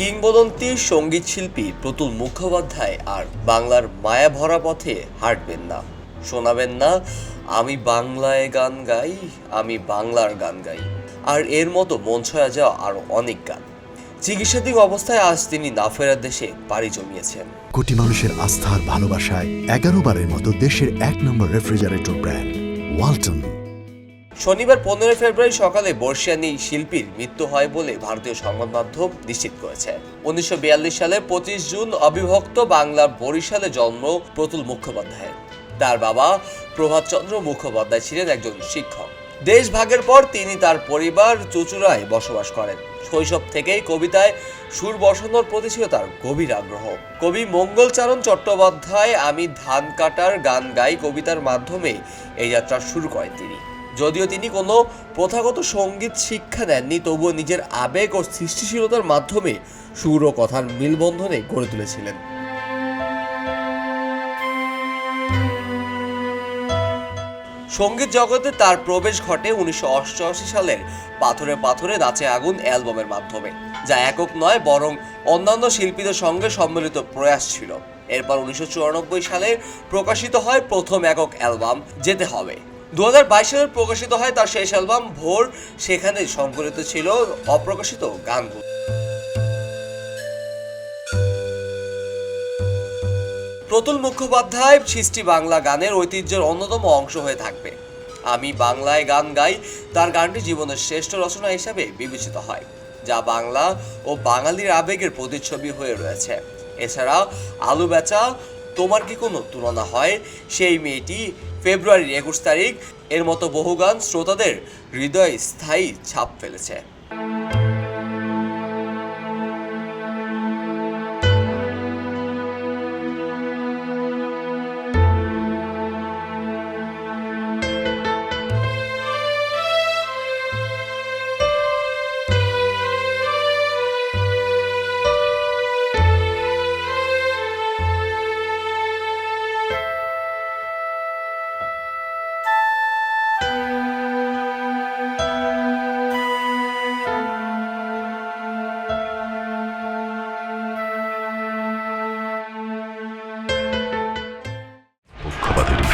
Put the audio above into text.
কিংবদন্তি সংগীত শিল্পী প্রতুল মুখোপাধ্যায় আর বাংলার মায়া ভরা পথে হাঁটবেন না। শোনাবেন না, আমি বাংলায় গান গাই, আমি বাংলার গান গাই। আর এর মতো মন ছয়া যাওয়া আরও অনেক গান। চিকিৎসাধীন অবস্থায় আজ তিনি না ফেরার দেশে পাড়ি জমিয়েছেন। কোটি মানুষের আস্থার ভালোবাসায় এগারো বারের মতো দেশের এক নম্বর রেফ্রিজারেটর ব্র্যান্ড, ওয়ালটন। শনিবার পনেরোই ফেব্রুয়ারি সকালে বর্ষিয়ানি শিল্পীর মৃত্যু হয় বলে ভারতীয় সংবাদ মাধ্যম নিশ্চিত করেছে। উনিশশো বিয়াল্লিশ সালে পঁচিশ জুন অবিভক্ত বাংলার বরিশালে জন্ম প্রতুল মুখোপাধ্যায়। তার বাবা প্রভাতচন্দ্র মুখোপাধ্যায় ছিলেন একজন শিক্ষক। দেশ ভাগের পর তিনি তার পরিবার চুচুড়ায় বসবাস করেন। শৈশব থেকেই কবিতায় সুর বসানোর প্রতি ছিল তার গভীর আগ্রহ। কবি মঙ্গলচারণ চট্টোপাধ্যায়, আমি ধান কাটার গান গাই কবিতার মাধ্যমে এই যাত্রা শুরু করেন তিনি। যদিও তিনি কোনো প্রথাগত সংগীত শিক্ষা দেননি, তবুও নিজের আবেগ ও সৃষ্টিশীলতার মাধ্যমে সুর ও কথার মিলবন্ধনে গড়ে তুলেছিলেন। সংগীত জগতে তার প্রবেশ ঘটে উনিশশো অষ্টআশি সালের পাথরে পাথরে নাচে আগুন অ্যালবামের মাধ্যমে, যা একক নয়, বরং অন্যান্য শিল্পীদের সঙ্গে সম্মিলিত প্রয়াস ছিল। এরপর উনিশশো চুরানব্বই সালে প্রকাশিত হয় প্রথম একক অ্যালবাম, যেতে হবে। দু হাজার বাইশ সালে প্রকাশিত হয় তার শেষ অ্যালবাম ভোর। সেখানে সংকলিত ছিল অপ্রকাশিত গানগুলো। প্রতুল মুখোপাধ্যায় সৃষ্টি বাংলা গানের ঐতিহ্যের অন্যতম অংশ হয়ে থাকবে। আমি বাংলায় গান গাই, তার গানটি জীবনের শ্রেষ্ঠ রচনা হিসাবে বিবেচিত হয়, যা বাংলা ও বাঙালির আবেগের প্রতিচ্ছবি হয়ে রয়েছে। এছাড়া আলু বেচা তোমার কি কোনো তুলনা হয়? সেই মেয়েটি ফেব্রুয়ারির একুশ তারিখ এর মতো বহু গান শ্রোতাদের হৃদয় স্থায়ী ছাপ ফেলেছে।